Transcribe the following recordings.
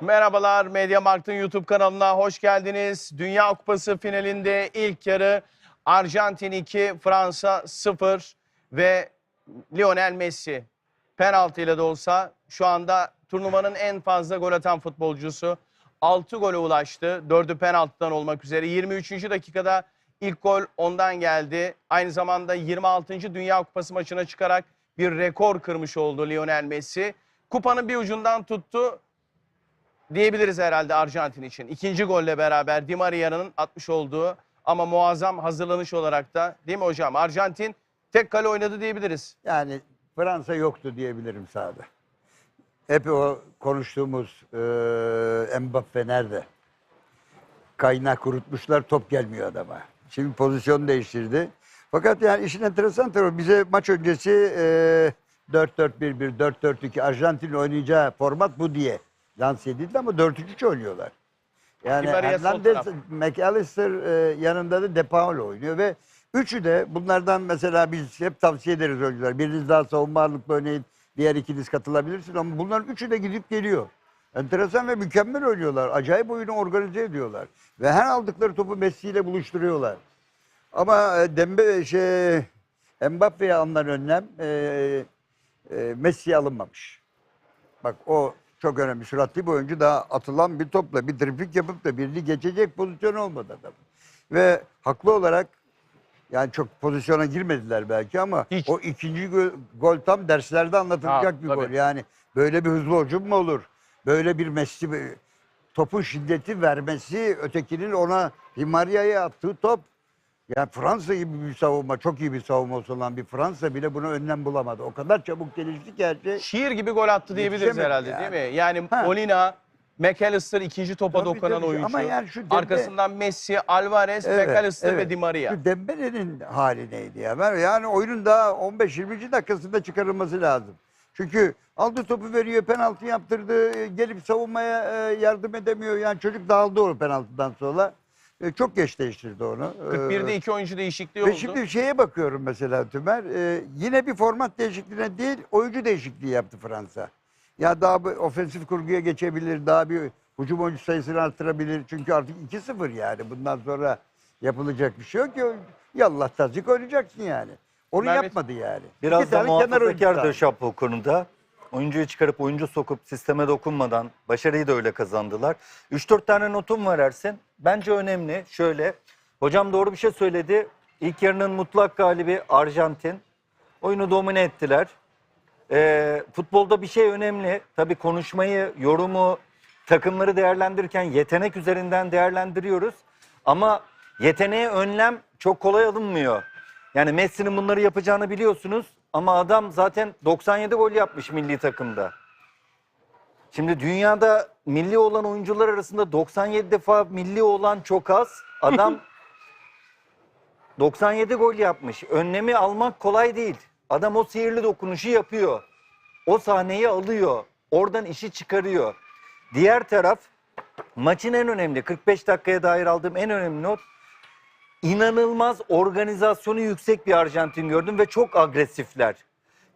Merhabalar Media Markt'ın YouTube kanalına hoş geldiniz. Dünya Kupası finalinde ilk yarı Arjantin 2, Fransa 0 ve Lionel Messi penaltıyla da olsa şu anda turnuvanın en fazla gol atan futbolcusu. 6 gole ulaştı. 4'ü penaltıdan olmak üzere. 23. dakikada ilk gol ondan geldi. Aynı zamanda 26. Dünya Kupası maçına çıkarak bir rekor kırmış oldu Lionel Messi. Kupanın bir ucundan tuttu diyebiliriz herhalde Arjantin için. İkinci golle beraber Di Maria'nın atmış olduğu ama muazzam hazırlanış olarak da değil mi hocam? Arjantin tek kale oynadı diyebiliriz. Yani Fransa yoktu diyebilirim sahada. Hep o konuştuğumuz eee Mbappe nerede? Kaynak kurutmuşlar top gelmiyor adama. Şimdi pozisyon değiştirdi. Fakat yani işin enteresan tarafı bize maç öncesi eee 4-4-1-1, 4-4-2 Arjantin oynayacağı format bu diye lanse edildi ama 4-3-3 oynuyorlar. Yani sol Hernandez. McAllister e, yanında da De Paul oynuyor ve üçü de bunlardan mesela biz hep tavsiye ederiz oyuncular. Biriniz daha savunma ağırlıklı oynayın, diğer ikiniz katılabilirsin ama bunların üçü de gidip geliyor. Enteresan ve mükemmel oynuyorlar. Acayip oyunu organize ediyorlar. Ve her aldıkları topu Messi ile buluşturuyorlar. Ama e, Dembe şey Mbappe'ye alınan önlem e, e, Messi'ye alınmamış. Bak o çok önemli. Süratli bir oyuncu daha atılan bir topla bir triplik yapıp da birini geçecek pozisyon olmadı adam. Ve haklı olarak yani çok pozisyona girmediler belki ama Hiç. o ikinci gol, gol tam derslerde anlatılacak Ha, bir tabii. gol. Yani böyle bir hızlı hücum mu olur? Böyle bir Messi topun şiddeti vermesi, ötekinin ona Di Maria'ya attığı top. Yani Fransa gibi bir savunma, çok iyi bir savunması olan bir Fransa bile buna önlem bulamadı. O kadar çabuk gelişti ki her şey. Şiir gibi gol attı diyebiliriz Yetişemedi herhalde yani. değil mi? Yani Ha. Molina, McAllister ikinci topa Tabii, dokunan tabii. oyuncu. Ama yani şu Dembe- Arkasından Messi, Alvarez, Evet, McAllister ve evet. Di Maria. Şu Dembele'nin hali neydi ya? Yani oyunun daha 15-20. dakikasında çıkarılması lazım. Çünkü aldı topu veriyor, penaltı yaptırdı, gelip savunmaya e, yardım edemiyor. Yani çocuk dağıldı o penaltıdan sonra. E, Çok geç değiştirdi onu. 41'de E, iki oyuncu değişikliği Ve oldu. şimdi şeye bakıyorum mesela Tümer. e, yine bir format değişikliğine değil, oyuncu değişikliği yaptı Fransa. Ya daha bir ofensif kurguya geçebilir, daha bir hücum oyuncu sayısını arttırabilir. Çünkü artık 2-0 yani. Bundan sonra yapılacak bir şey yok ki. Yallah tazik oynayacaksın yani. Onu Mehmet- yapmadı yani. Biraz İki da tane kenar oyuncu muhafazakar kaldı. Döşap bu konuda. Oyuncuyu çıkarıp oyuncu sokup sisteme dokunmadan başarıyı da öyle kazandılar. 3-4 tane notum var Ersin. Bence önemli. Şöyle. Hocam doğru bir şey söyledi. İlk yarının mutlak galibi Arjantin. Oyunu domine ettiler. Ee, futbolda bir şey önemli. Tabii konuşmayı, yorumu, takımları değerlendirirken yetenek üzerinden değerlendiriyoruz. Ama yeteneğe önlem çok kolay alınmıyor. Yani Messi'nin bunları yapacağını biliyorsunuz ama adam zaten 97 gol yapmış milli takımda. Şimdi dünyada milli olan oyuncular arasında 97 defa milli olan çok az. Adam 97 gol yapmış. Önlemi almak kolay değil. Adam o sihirli dokunuşu yapıyor. O sahneyi alıyor. Oradan işi çıkarıyor. Diğer taraf maçın en önemli 45 dakikaya dair aldığım en önemli not inanılmaz organizasyonu yüksek bir Arjantin gördüm ve çok agresifler.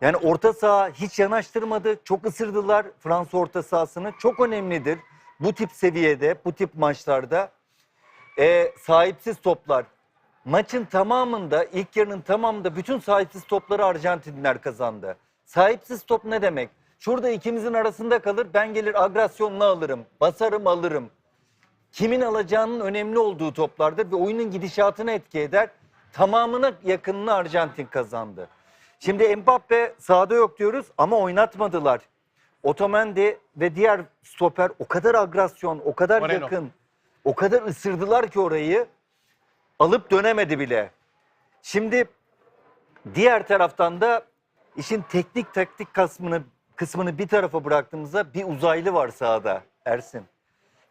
Yani orta saha hiç yanaştırmadı. Çok ısırdılar Fransa orta sahasını. Çok önemlidir bu tip seviyede, bu tip maçlarda. Ee, sahipsiz toplar. Maçın tamamında, ilk yarının tamamında bütün sahipsiz topları Arjantinliler kazandı. Sahipsiz top ne demek? Şurada ikimizin arasında kalır, ben gelir agresyonla alırım, basarım alırım. Kimin alacağının önemli olduğu toplardır ve oyunun gidişatını etki eder. Tamamına yakınını Arjantin kazandı. Şimdi Mbappe sahada yok diyoruz ama oynatmadılar. Otamendi ve diğer stoper o kadar agresyon, o kadar Moreno. yakın, o kadar ısırdılar ki orayı alıp dönemedi bile. Şimdi diğer taraftan da işin teknik taktik kısmını kısmını bir tarafa bıraktığımızda bir uzaylı var sahada Ersin.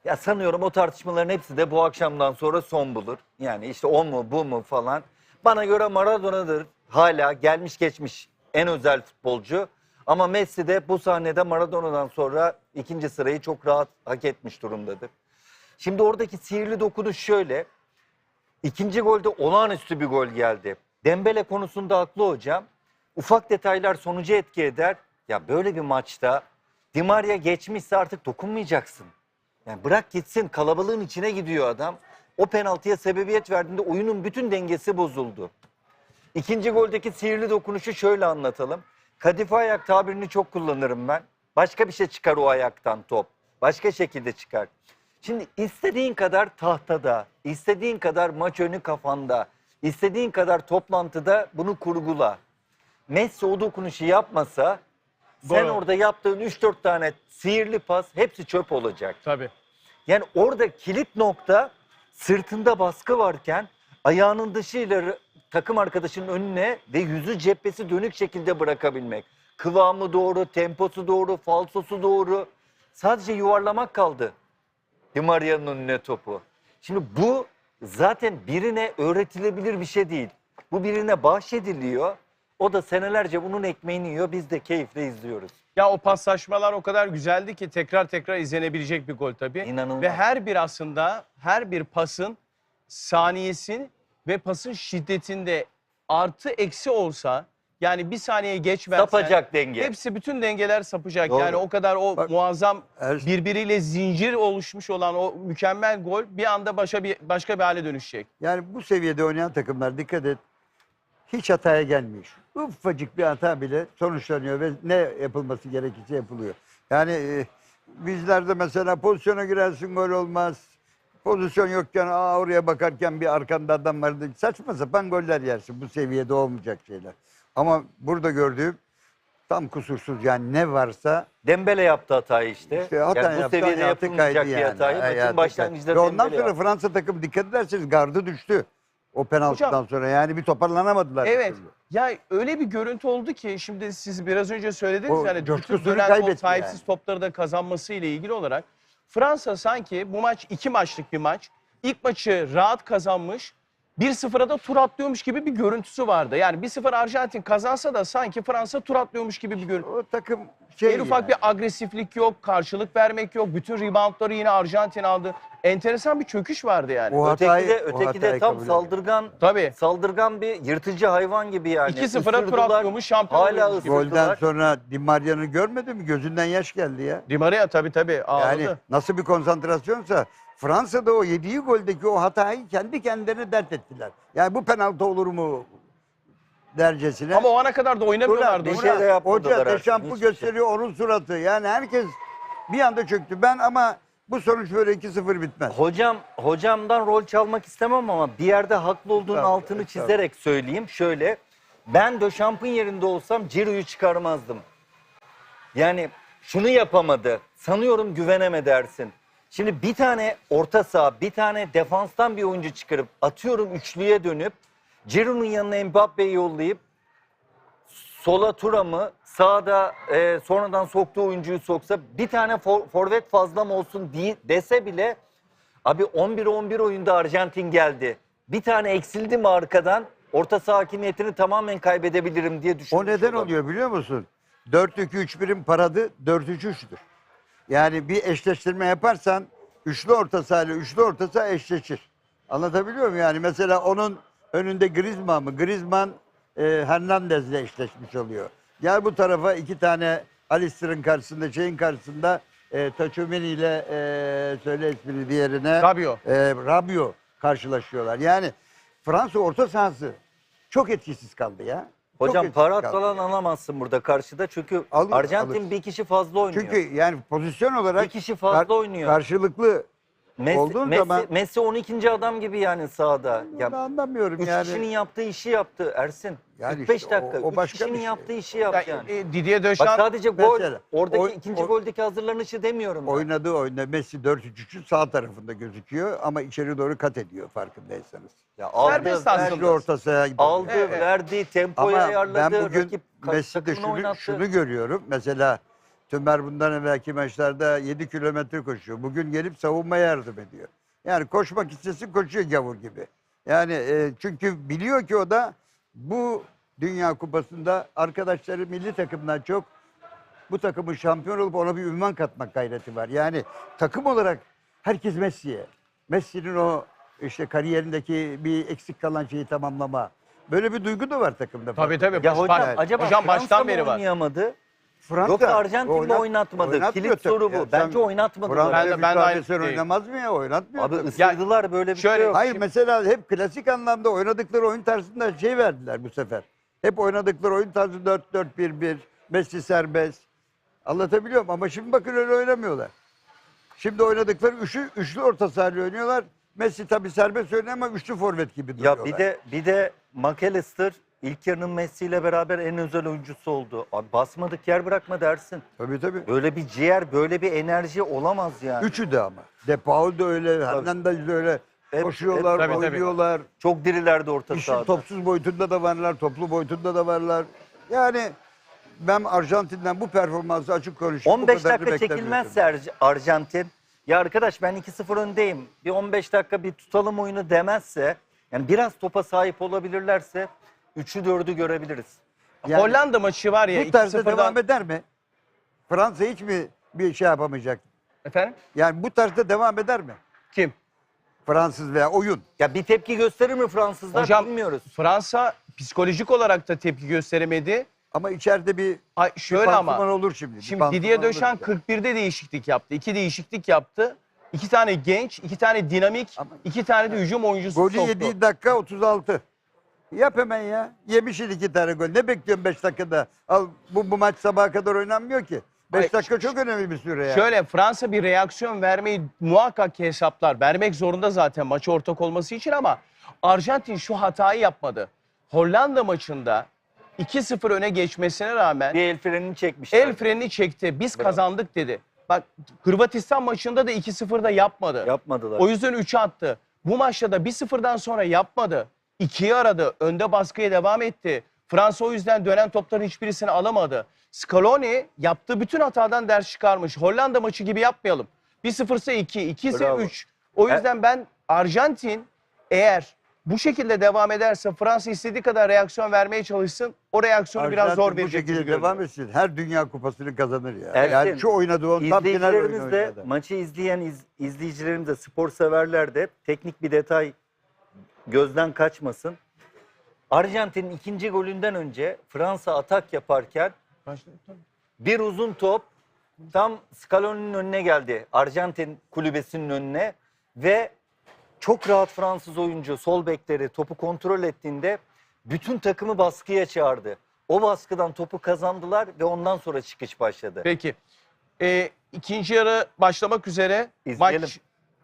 Ya sanıyorum o tartışmaların hepsi de bu akşamdan sonra son bulur. Yani işte o mu bu mu falan. Bana göre Maradona'dır hala gelmiş geçmiş en özel futbolcu. Ama Messi de bu sahnede Maradona'dan sonra ikinci sırayı çok rahat hak etmiş durumdadır. Şimdi oradaki sihirli dokunuş şöyle. İkinci golde olağanüstü bir gol geldi. Dembele konusunda haklı hocam. Ufak detaylar sonucu etki eder. Ya böyle bir maçta Di Maria geçmişse artık dokunmayacaksın. Yani bırak gitsin kalabalığın içine gidiyor adam. O penaltıya sebebiyet verdiğinde oyunun bütün dengesi bozuldu. İkinci goldeki sihirli dokunuşu şöyle anlatalım. Kadife ayak tabirini çok kullanırım ben. Başka bir şey çıkar o ayaktan top. Başka şekilde çıkar. Şimdi istediğin kadar tahtada, istediğin kadar maç önü kafanda, istediğin kadar toplantıda bunu kurgula. Messi o dokunuşu yapmasa sen orada yaptığın 3-4 tane sihirli pas hepsi çöp olacak. Tabii. Yani orada kilit nokta sırtında baskı varken ayağının dışıyla takım arkadaşının önüne ve yüzü cephesi dönük şekilde bırakabilmek. Kıvamı doğru, temposu doğru, falsosu doğru. Sadece yuvarlamak kaldı. Di Maria'nın önüne topu. Şimdi bu zaten birine öğretilebilir bir şey değil. Bu birine bahşediliyor. O da senelerce bunun ekmeğini yiyor. Biz de keyifle izliyoruz. Ya o paslaşmalar o kadar güzeldi ki tekrar tekrar izlenebilecek bir gol tabii. İnanılmaz. Ve her bir aslında her bir pasın saniyesi ve pasın şiddetinde artı eksi olsa yani bir saniye geç versen Sapacak denge. hepsi bütün dengeler sapacak. Doğru. Yani o kadar o Bak- muazzam Her- birbiriyle zincir oluşmuş olan o mükemmel gol bir anda başa bir başka bir hale dönüşecek. Yani bu seviyede oynayan takımlar dikkat et. Hiç hataya gelmiyor. Ufacık bir hata bile sonuçlanıyor ve ne yapılması gerekirse yapılıyor. Yani e, bizlerde mesela pozisyona girersin gol olmaz. Pozisyon yokken aa oraya bakarken bir arkanda adam vardı. Saçma sapan goller yersin. Bu seviyede olmayacak şeyler. Ama burada gördüğüm tam kusursuz yani ne varsa Dembele yaptı hatayı işte. işte hata yani bu yaptı, seviyede hayatı yapılmayacak bir yani. hatayı Hayatı maçın kaydı. başlangıcında Ve ondan Dembele sonra yaptı. Fransa takım dikkat ederseniz gardı düştü. O penaltıdan Hocam- sonra yani bir toparlanamadılar. Evet. Ya öyle bir görüntü oldu ki şimdi siz biraz önce söylediniz O yani bütün dönen top sahipsiz yani. topları da kazanması ile ilgili olarak Fransa sanki bu maç iki maçlık bir maç. İlk maçı rahat kazanmış. 1-0'a da tur atlıyormuş gibi bir görüntüsü vardı. Yani 1-0 Arjantin kazansa da sanki Fransa tur atlıyormuş gibi bir görüntü. O takım şey en ufak yani. bir agresiflik yok, karşılık vermek yok. Bütün reboundları yine Arjantin aldı. Enteresan bir çöküş vardı yani. O Öteki hatayı- de, öteki de tam saldırgan Tabii. saldırgan bir yırtıcı hayvan gibi yani. 2-0'a tur atlıyormuş, şampiyon Hala gibi. Golden sonra Di Maria'nı görmedin mi? Gözünden yaş geldi ya. Di Maria tabii tabii ağladı. Yani nasıl bir konsantrasyonsa Fransa'da o yediği goldeki o hatayı kendi kendilerine dert ettiler. Yani bu penaltı olur mu dercesine. Ama o ana kadar da oynamıyorlardı. bir şey de yapmadılar Hoca Deşamp'ı şey. gösteriyor onun suratı. Yani herkes bir anda çöktü. Ben ama bu sonuç böyle 2-0 bitmez. Hocam hocamdan rol çalmak istemem ama bir yerde haklı olduğunun Tabii, altını tabii. çizerek söyleyeyim. Şöyle ben Döşamp'ın yerinde olsam Ciro'yu çıkarmazdım. Yani şunu yapamadı. Sanıyorum güveneme dersin. Şimdi bir tane orta saha, bir tane defanstan bir oyuncu çıkarıp atıyorum üçlüye dönüp Ciro'nun yanına Mbappe'yi yollayıp sola Turam'ı sağda e, sonradan soktuğu oyuncuyu soksa bir tane for- forvet fazlam olsun diye, dese bile abi 11-11 oyunda Arjantin geldi. Bir tane eksildi mi arkadan orta saha hakimiyetini tamamen kaybedebilirim diye O düşünmüş neden olabilir. oluyor biliyor musun? 4-2-3-1'in paradı 4-3-3'tür. Yani bir eşleştirme yaparsan üçlü orta saha ile üçlü orta saha eşleşir. Anlatabiliyor muyum? Yani mesela onun önünde Griezmann mı? Griezmann e, Hernandez'le eşleşmiş oluyor. Gel bu tarafa iki tane Alistair'ın karşısında, şeyin karşısında e, Tchouaméni ile e, söyle ismini diğerine. Rabiot. E, Rabiot karşılaşıyorlar. Yani Fransa orta sahası çok etkisiz kaldı ya. Çok Hocam etkisiz para kaldı. falan alamazsın burada karşıda çünkü Alır, Arjantin alır. bir kişi fazla oynuyor. Çünkü yani pozisyon olarak Bir kişi fazla oynuyor. Karşılıklı Messi, olduğun Messi, zaman- Messi 12. adam gibi yani sahada. ben anlamıyorum üç yani. kişinin yaptığı işi yaptı Ersin. Yani 45 işte o- dakika. o üç başka bir kişinin şey. yaptığı işi Ya, yaptı yani. e, Didier Bak Deschamps sadece gol, Mesela, oradaki oy- ikinci oy- goldeki hazırlanışı demiyorum. ben. Oynadığı oyunda Messi 4-3-3'ün sağ tarafında gözüküyor ama içeri doğru kat ediyor farkındaysanız. Ya aldı, Serbest verdi, orta sahaya gidiyor. aldı, Evet. verdi, tempoyu Ama ayarladı. ben bugün rakip ka- Messi'de takımını şunu, oynattı. şunu görüyorum. Mesela Tümer bundan evvelki maçlarda 7 kilometre koşuyor. Bugün gelip savunmaya yardım ediyor. Yani koşmak istesin koşuyor gavur gibi. Yani e, çünkü biliyor ki o da bu Dünya Kupası'nda arkadaşları milli takımdan çok bu takımın şampiyon olup ona bir ünvan katmak gayreti var. Yani takım olarak herkes Messi'ye. Messi'nin o işte kariyerindeki bir eksik kalan şeyi tamamlama. Böyle bir duygu da var takımda. Tabii tabii. Ya Baş- hocam acaba hocam baştan beri var. oynayamadı? Fransa Yoksa Arjantin mi oynat- oynatmadı? Kilit soru bu. Bence oynatmadılar. Fransa Ben de- ben de aynı fikirdeyim. oynamaz mı ya? Oynatmıyor Abi ısırdılar böyle bir şöyle- şey yok. Hayır Şimdi- mesela hep klasik anlamda oynadıkları oyun tarzında şey verdiler bu sefer. Hep oynadıkları oyun tarzı 4-4-1-1, Messi serbest. Anlatabiliyor muyum? Ama şimdi bakın öyle oynamıyorlar. Şimdi oynadıkları üçlü, üçlü orta sahayla oynuyorlar. Messi tabii serbest oynuyor ama üçlü forvet gibi duruyorlar. Ya bir de bir de McAllister ilk yarının Messi ile beraber en özel oyuncusu oldu. Abi basmadık yer bırakma dersin. Tabii tabii. Böyle bir ciğer, böyle bir enerji olamaz yani. Üçü de ama. De Paul da öyle, Hernandez de öyle. Hep- Koşuyorlar, hep- tabii, tabii. oynuyorlar. Çok dirilerdi orta İşin sahada. topsuz boyutunda da varlar, toplu boyutunda da varlar. Yani ben Arjantin'den bu performansı açık konuşayım. bu 15 kadarını dakika beklemiyordum. çekilmezse Ar- Arjantin, ya arkadaş ben 2-0 öndeyim, bir 15 dakika bir tutalım oyunu demezse, yani biraz topa sahip olabilirlerse 3'ü 4'ü görebiliriz. Yani Hollanda maçı var ya bu tarzda 2-0'dan. devam eder mi? Fransa hiç mi bir şey yapamayacak? Efendim? Yani bu tarzda devam eder mi? Kim? Fransız veya oyun. Ya bir tepki gösterir mi Fransızlar Hocam bilmiyoruz. Fransa psikolojik olarak da tepki gösteremedi. Ama içeride bir, Ay bir şöyle pansuman ama. olur şimdi. bir Şimdi Didier bize. 41'de değişiklik yaptı. İki değişiklik yaptı. İki tane genç, iki tane dinamik, Ama- iki tane de hücum oyuncusu Golü soktu. yediği dakika 36. Yap hemen ya. Yemişsin iki tane gol. Ne bekliyorsun 5 dakikada? Al bu, bu maç sabaha kadar oynanmıyor ki. 5 Ay, dakika çok önemli bir süre ya. Şöyle Fransa bir reaksiyon vermeyi muhakkak ki hesaplar. Vermek zorunda zaten maça ortak olması için ama Arjantin şu hatayı yapmadı. Hollanda maçında 2-0 öne geçmesine rağmen Bir el frenini çekmişler. el frenini çekti. Biz Bravo. kazandık dedi. Bak Hırvatistan maçında da 2-0'da yapmadı. Yapmadılar. O yüzden 3'e attı. Bu maçta da 1-0'dan sonra yapmadı. 2'yi aradı. Önde baskıya devam etti. Fransa o yüzden dönen topların hiçbirisini alamadı. Scaloni yaptığı bütün hatadan ders çıkarmış. Hollanda maçı gibi yapmayalım. 1-0 ise 2, 2 ise Bravo. 3. O yüzden ben Arjantin eğer bu şekilde devam ederse Fransa istediği kadar reaksiyon vermeye çalışsın. O reaksiyonu biraz Arjantin zor bu verecek. gibi şekilde görünüyor. devam etsin. Her dünya kupasını kazanır ya. Ersin, yani şu oynadığı on tam final oyunu de, oynadı. maçı izleyen iz- izleyicilerimiz de, spor severler de teknik bir detay gözden kaçmasın. Arjantin'in ikinci golünden önce Fransa atak yaparken bir uzun top tam Scaloni'nin önüne geldi. Arjantin kulübesinin önüne ve çok rahat Fransız oyuncu sol bekleri topu kontrol ettiğinde bütün takımı baskıya çağırdı. O baskıdan topu kazandılar ve ondan sonra çıkış başladı. Peki. Ee, ikinci yarı başlamak üzere. İzleyelim. Maç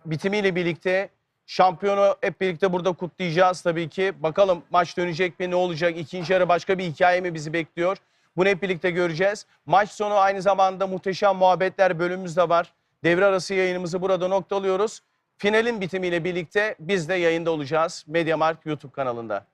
bitimiyle birlikte şampiyonu hep birlikte burada kutlayacağız tabii ki. Bakalım maç dönecek mi ne olacak? İkinci yarı başka bir hikaye mi bizi bekliyor? Bunu hep birlikte göreceğiz. Maç sonu aynı zamanda muhteşem muhabbetler bölümümüz de var. Devre arası yayınımızı burada noktalıyoruz. Finalin bitimiyle birlikte biz de yayında olacağız. Mediamarkt YouTube kanalında.